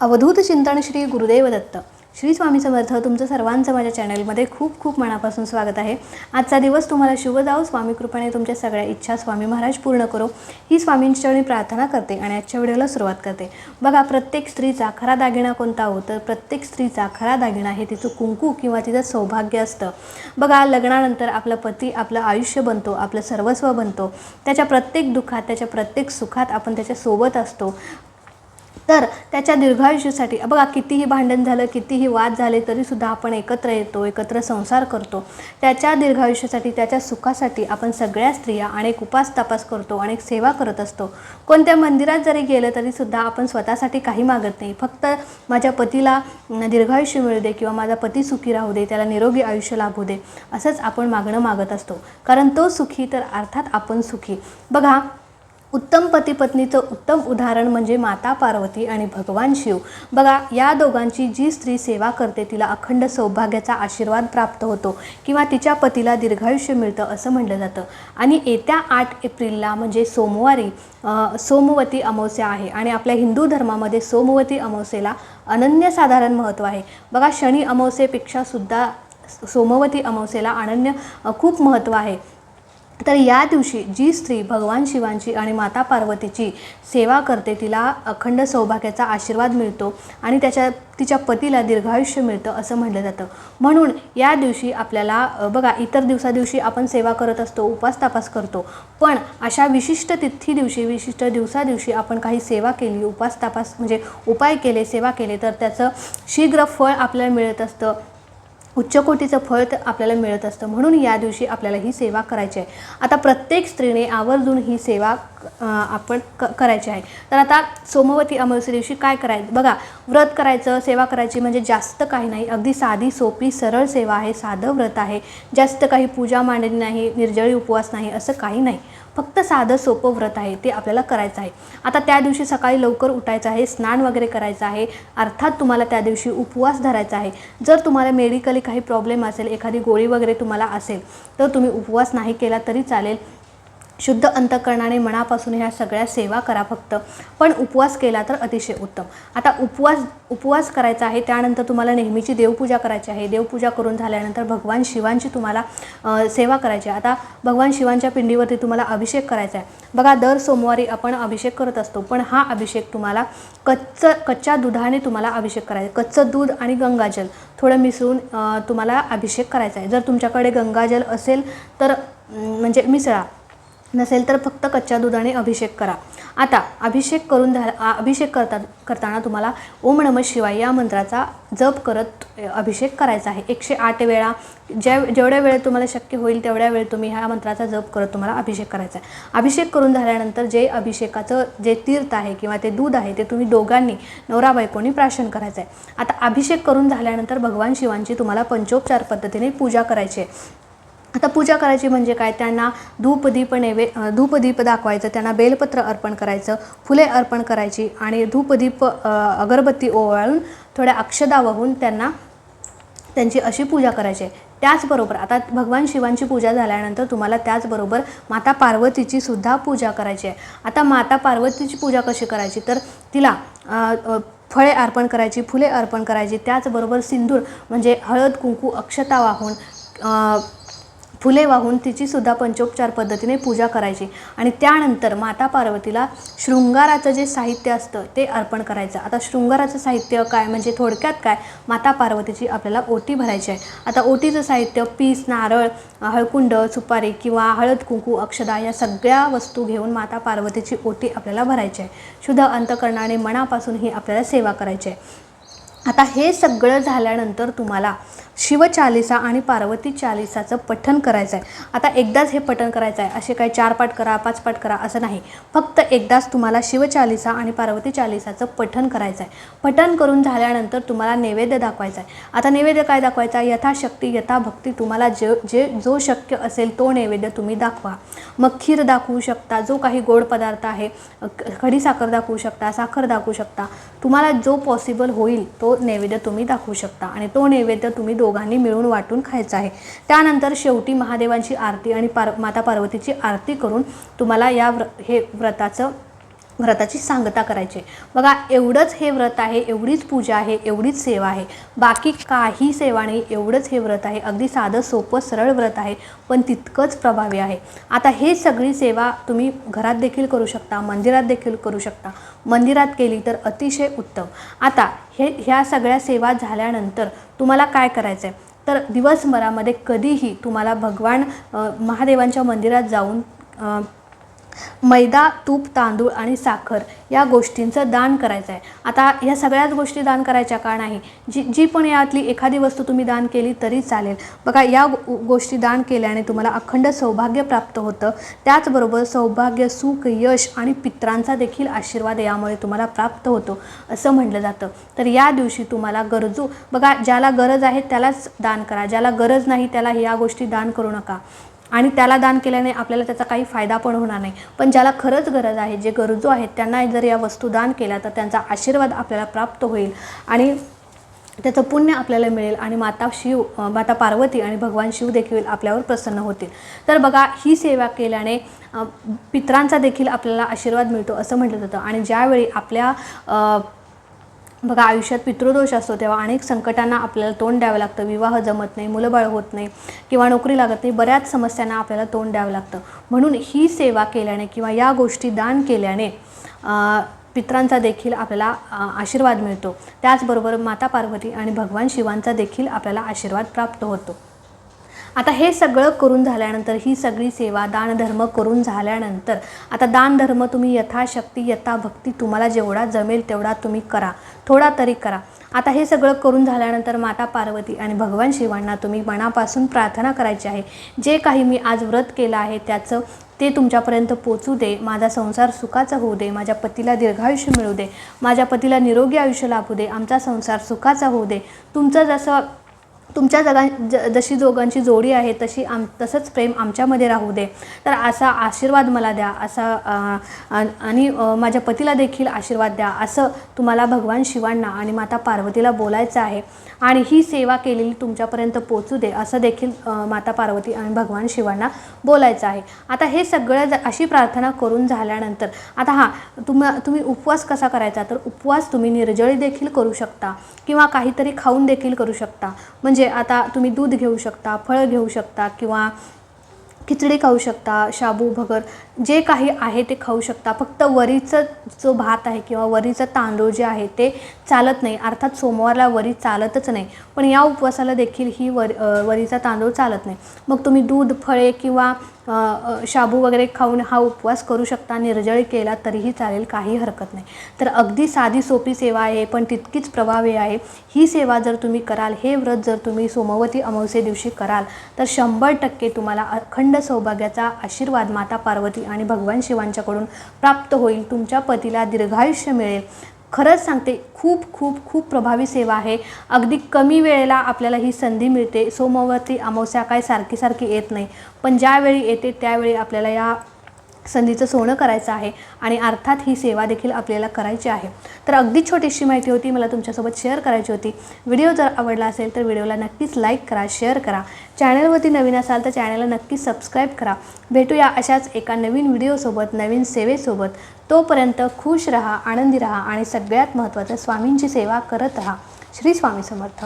अवधूत चिंतन श्री गुरुदेव दत्त. श्री स्वामी समर्थ तुमचं सर्वांचं माझ्या चॅनलमध्ये खूप खूप मनापासून स्वागत आहे. आजचा दिवस तुम्हाला शुभ जाओ स्वामी कृपेने तुमच्या सगळ्या इच्छा स्वामी महाराज पूर्ण करो. ही स्वामींच्या मी प्रार्थना करते आणि आजच्या व्हिडिओला सुरुवात करते. बघा प्रत्येक स्त्रीचा खरा दागिना कोणता हो? तर प्रत्येक स्त्रीचा खरा दागिना हे तिचं कुंकू किंवा तिचं सौभाग्य असतं. बघा लग्नानंतर आपला पती आपलं आयुष्य बनतो आपलं सर्वस्व बनतो. त्याच्या प्रत्येक दुःखात त्याच्या प्रत्येक सुखात आपण त्याच्या सोबत असतो. तर त्याच्या दीर्घायुष्यासाठी बघा कितीही भांडण झालं कितीही वाद झाले तरीसुद्धा आपण एकत्र येतो एकत्र संसार करतो. त्याच्या दीर्घायुष्यासाठी त्याच्या सुखासाठी आपण सगळ्या स्त्रिया अनेक उपास तपास करतो अनेक सेवा करत असतो. कोणत्या मंदिरात जरी गेलं तरीसुद्धा आपण स्वतःसाठी काही मागत नाही. फक्त माझ्या पतीला दीर्घायुष्य मिळू दे किंवा माझा पती सुखी राहू दे त्याला निरोगी आयुष्य लाभू दे असंच आपण मागणं मागत असतो. कारण तो सुखी तर अर्थात आपण सुखी. बघा उत्तम पती पत्नीचं उत्तम उदाहरण म्हणजे माता पार्वती आणि भगवान शिव. बघा या दोघांची जी स्त्री सेवा करते तिला अखंड सौभाग्याचा आशीर्वाद प्राप्त होतो किंवा तिच्या पतीला दीर्घायुष्य मिळतं असं म्हटलं जातं. आणि येत्या आठ एप्रिलला म्हणजे सोमवारी सोमवती अमावस्या आहे आणि आपल्या हिंदू धर्मामध्ये सोमवती अमावस्येला अनन्यसाधारण महत्त्व आहे. बघा शनी अमावस्येपेक्षा सुद्धा सोमवती अमावस्येला अनन्य खूप महत्त्व आहे. तर या दिवशी जी स्त्री भगवान शिवांची आणि माता पार्वतीची सेवा करते तिला अखंड सौभाग्याचा आशीर्वाद मिळतो आणि त्याच्या तिच्या पतीला दीर्घायुष्य मिळतं असं म्हटलं जातं. म्हणून या दिवशी आपल्याला बघा इतर दिवसा दिवशी आपण सेवा करत असतो उपास तापास करतो पण अशा विशिष्ट तिथी दिवशी विशिष्ट दिवसा दिवशी आपण काही सेवा केली उपास तापास म्हणजे उपाय केले सेवा केले तर त्याचं शीघ्र फळ आपल्याला मिळत असतं. उच्च कोटीचं फळ तर आपल्याला मिळत असतं. म्हणून या दिवशी आपल्याला ही सेवा करायची आहे. आता प्रत्येक स्त्रीने आवर्जून ही सेवा आपण क करायची आहे. तर आता सोमवती अमावस्या दिवशी काय करायचं बघा व्रत करायचं सेवा करायची म्हणजे जास्त काही नाही. अगदी साधी सोपी सरळ सेवा आहे. साधं व्रत आहे. जास्त काही पूजा मांडणी नाही निर्जळी उपवास नाही असं काही नाही. फक्त साधं सोपं व्रत आहे ते आपल्याला करायचं आहे. आता त्या दिवशी सकाळी लवकर उठायचं आहे स्नान वगैरे करायचं आहे अर्थात तुम्हाला त्या दिवशी उपवास धरायचा आहे. जर तुम्हाला मेडिकली काही प्रॉब्लेम असेल एखादी गोळी वगैरे तुम्हाला असेल तर तुम्ही उपवास नाही केला तरी चालेल. शुद्ध अंतकरणाने मनापासून ह्या सगळ्या सेवा करा फक्त. पण उपवास केला तर अतिशय उत्तम. आता उपवास उपवास करायचा आहे त्यानंतर तुम्हाला नेहमीची देवपूजा करायची आहे. देवपूजा करून झाल्यानंतर भगवान शिवांची तुम्हाला सेवा करायची आहे. आता भगवान शिवांच्या पिंडीवरती तुम्हाला अभिषेक करायचा आहे. बघा दर सोमवारी आपण अभिषेक करत असतो पण हा अभिषेक तुम्हाला कच्चं कच्च्या दुधाने तुम्हाला अभिषेक करायचा कच्चं दूध आणि गंगाजल थोडं मिसळून तुम्हाला अभिषेक करायचा आहे. जर तुमच्याकडे गंगाजल असेल तर म्हणजे मिसळा. नसेल तर फक्त कच्च्या दुधाने अभिषेक करा. आता अभिषेक करून झाला अभिषेक करता करताना तुम्हाला ओम नम शिवाय या मंत्राचा जप करत अभिषेक करायचा आहे. एकशे आठ वेळा ज्या जेवढ्या वेळ तुम्हाला शक्य होईल तेवढ्या वेळ तुम्ही ह्या मंत्राचा जप करत तुम्हाला अभिषेक करायचा आहे. अभिषेक करून झाल्यानंतर जे अभिषेकाचं जे तीर्थ आहे किंवा ते दूध आहे ते तुम्ही दोघांनी नवरा बायकोनी प्राशन करायचं आहे. आता अभिषेक करून झाल्यानंतर भगवान शिवांची तुम्हाला पंचोपचार पद्धतीने पूजा करायची आहे. आता पूजा करायची म्हणजे काय? त्यांना धूपदीप नैवे धूपदीप दाखवायचं त्यांना बेलपत्र अर्पण करायचं फुले अर्पण करायची आणि धूपदीप अगरबत्ती ओवाळून थोड्या अक्षदा वाहून त्यांना त्यांची अशी पूजा करायची आहे. त्याचबरोबर आता भगवान शिवांची पूजा झाल्यानंतर तुम्हाला त्याचबरोबर माता पार्वतीची सुद्धा पूजा करायची आहे. आता माता पार्वतीची पूजा कशी करायची? तर तिला फळे अर्पण करायची फुले अर्पण करायची त्याचबरोबर सिंदूर म्हणजे हळद कुंकू अक्षता वाहून फुले वाहून तिची सुद्धा पंचोपचार पद्धतीने पूजा करायची. आणि त्यानंतर माता पार्वतीला शृंगाराचं जे साहित्य असतं ते अर्पण करायचं. आता शृंगाराचं साहित्य काय? म्हणजे थोडक्यात काय? माता पार्वतीची आपल्याला ओटी भरायची आहे. आता ओटीचं साहित्य पीस नारळ हळकुंड सुपारी किंवा हळद कुंकू अक्षदा या सगळ्या वस्तू घेऊन माता पार्वतीची ओटी आपल्याला भरायची आहे. शुद्ध अंतकरणाने मनापासून ही आपल्याला सेवा करायची आहे. आता हे सगळं झाल्यानंतर तुम्हाला शिवचालिसा आणि पार्वती चालिसाचं पठण करायचं आहे आता एकदाच हे पठण करायचं आहे असे काही चार पाठ करा पाच पाठ करा असं नाही. फक्त एकदाच तुम्हाला शिवचालिसा आणि पार्वती चालिसाचं पठण करायचं आहे पठण करून झाल्यानंतर तुम्हाला नैवेद्य दाखवायचा आहे आता नैवेद्य काय दाखवायचा यथाशक्ती यथाभक्ती तुम्हाला जे जे जो शक्य असेल तो नैवेद्य तुम्ही दाखवा. मग खीर दाखवू शकता जो काही गोड पदार्थ आहे क- खडीसाखर दाखवू शकता साखर दाखवू शकता. तुम्हाला जो पॉसिबल होईल तो नैवेद्य तुम्ही दाखवू शकता आणि तो नैवेद्य तुम्ही दो दोघांनी मिळून वाटून खायचं आहे. त्यानंतर शेवटी महादेवांची आरती आणि पार माता पार्वतीची आरती करून तुम्हाला या व्र हे व्रताचं व्रताची सांगता करायची. बघा एवढंच हे व्रत आहे एवढीच पूजा आहे एवढीच सेवा आहे. बाकी काही सेवा नाही एवढंच हे व्रत आहे. अगदी साधं सोपं सरळ व्रत आहे पण तितकंच प्रभावी आहे. आता हे सगळी सेवा तुम्ही घरात देखील करू शकता मंदिरात देखील करू शकता. मंदिरात केली तर अतिशय उत्तम. आता हे ह्या सगळ्या सेवा झाल्यानंतर तुम्हाला काय करायचं आहे तर दिवसभरामध्ये कधीही तुम्हाला भगवान महादेवांच्या मंदिरात जाऊन मैदा तूप तांदूळ आणि साखर या गोष्टींचं दान करायचं आहे आता या सगळ्याच गोष्टी दान करायच्या का नाही? जी जी पण यातली एखादी वस्तू तुम्ही दान केली तरी चालेल. बघा या गोष्टी दान केल्याने तुम्हाला अखंड सौभाग्य प्राप्त होतं. त्याचबरोबर सौभाग्य सुख यश आणि पित्रांचा देखील आशीर्वाद यामुळे तुम्हाला प्राप्त होतो असं म्हटलं जातं. तर या दिवशी तुम्हाला गरजू बघा ज्याला गरज आहे त्यालाच दान करा. ज्याला गरज नाही त्याला या गोष्टी दान करू नका. आणि त्याला दान केल्याने आपल्याला त्याचा काही फायदा पण होणार नाही. पण ज्याला खरंच गरज आहे जे गरजू आहेत त्यांना जर या वस्तू दान केल्या तर त्यांचा आशीर्वाद आपल्याला प्राप्त होईल आणि त्याचं पुण्य आपल्याला मिळेल आणि माता शिव माता पार्वती आणि भगवान शिव देखील आपल्यावर प्रसन्न होतील. तर बघा ही सेवा केल्याने पित्रांचा देखील आपल्याला आशीर्वाद मिळतो असं म्हटलं जातं. आणि ज्यावेळी आपल्या बघा आयुष्यात पितृदोष असतो तेव्हा अनेक संकटांना आपल्याला तोंड द्यावं लागतं. विवाह जमत नाही मुलंबाळ होत नाही किंवा नोकरी लागत नाही. बऱ्याच समस्यांना आपल्याला तोंड द्यावं लागतं. म्हणून ही सेवा केल्याने किंवा या गोष्टी दान केल्याने पित्रांचा देखील आपल्याला आशीर्वाद मिळतो. त्याचबरोबर माता पार्वती आणि भगवान शिवांचा देखील आपल्याला आशीर्वाद प्राप्त होतो. आता हे सगळं करून झाल्यानंतर ही सगळी सेवा दानधर्म करून झाल्यानंतर आता दानधर्म तुम्ही यथाशक्ती यथाभक्ती तुम्हाला जेवढा जमेल तेवढा तुम्ही करा. थोडा तरी करा. आता हे सगळं करून झाल्यानंतर माता पार्वती आणि भगवान शिवांना तुम्ही मनापासून प्रार्थना करायची आहे. जे काही मी आज व्रत केलं आहे त्याचं ते तुमच्यापर्यंत पोचू दे. माझा संसार सुखाचा होऊ दे. माझ्या पतीला दीर्घायुष्य मिळू दे. माझ्या पतीला निरोगी आयुष्य लाभू दे. आमचा संसार सुखाचा होऊ दे. तुमचं जसं तुमच्या जगा ज जशी दोघांची जोडी आहे तशी आम तसंच प्रेम आमच्यामध्ये राहू दे. तर असा आशीर्वाद मला द्या असा आणि माझ्या पतीला देखील आशीर्वाद द्या असं तुम्हाला भगवान शिवांना आणि माता पार्वतीला बोलायचं आहे. आणि ही सेवा केलेली तुमच्यापर्यंत पोचू दे असं देखील माता पार्वती आणि भगवान शिवांना बोलायचं आहे. आता हे सगळं ज- अशी प्रार्थना करून झाल्यानंतर आता हां तुम तुम्ही उपवास कसा करायचा? तर उपवास तुम्ही निर्जळी देखील करू शकता किंवा काहीतरी खाऊन देखील करू शकता. म्हणजे म्हणजे आता तुम्ही दूध घेऊ शकता फळं घेऊ शकता किंवा खिचडी खाऊ शकता शाबू भगर जे काही आहे ते खाऊ शकता. फक्त वरीचं जो भात आहे किंवा वरीचं तांदूळ जे आहे ते चालत नाही. अर्थात सोमवारला वरी चालतच नाही. पण या उपवासाला देखील ही वर वरीचा तांदूळ चालत नाही. मग तुम्ही दूध फळे किंवा शाबू वगैरे खाऊन हा उपवास करू शकता. निर्जळी केला तरीही चालेल काही हरकत नाही. तर अगदी साधी सोपी सेवा आहे पण तितकीच प्रभावी आहे. ही सेवा जर तुम्ही कराल हे व्रत जर तुम्ही सोमवती अमावस्ये दिवशी कराल तर शंभर टक्के तुम्हाला अखंड सौभाग्याचा आशीर्वाद माता पार्वती आणि भगवान शिवांच्याकडून प्राप्त होईल तुमच्या पतीला दीर्घायुष्य मिळेल. खरंच सांगते खूप खूप खूप प्रभावी सेवा आहे. अगदी कमी वेळेला आपल्याला ही संधी मिळते. सोमवती अमावस्या काय सारखी सारखी येत नाही. पण ज्यावेळी येते त्यावेळी आपल्याला या संधीचं सोनं करायचं आहे आणि अर्थात ही सेवा देखील आपल्याला करायची आहे. तर अगदी छोटीशी माहिती होती मला तुमच्यासोबत शेअर करायची होती. व्हिडिओ जर आवडला असेल तर व्हिडिओला नक्कीच लाईक करा शेअर करा. चॅनलवरती नवीन असाल तर चॅनलला नक्कीच सबस्क्राईब करा. भेटूया अशाच एका नवीन व्हिडिओसोबत नवीन सेवेसोबत. तोपर्यंत खुश रहा आनंदी रहा आणि सगळ्यात महत्त्वाचं स्वामींची सेवा करत रहा. श्री स्वामी समर्थ.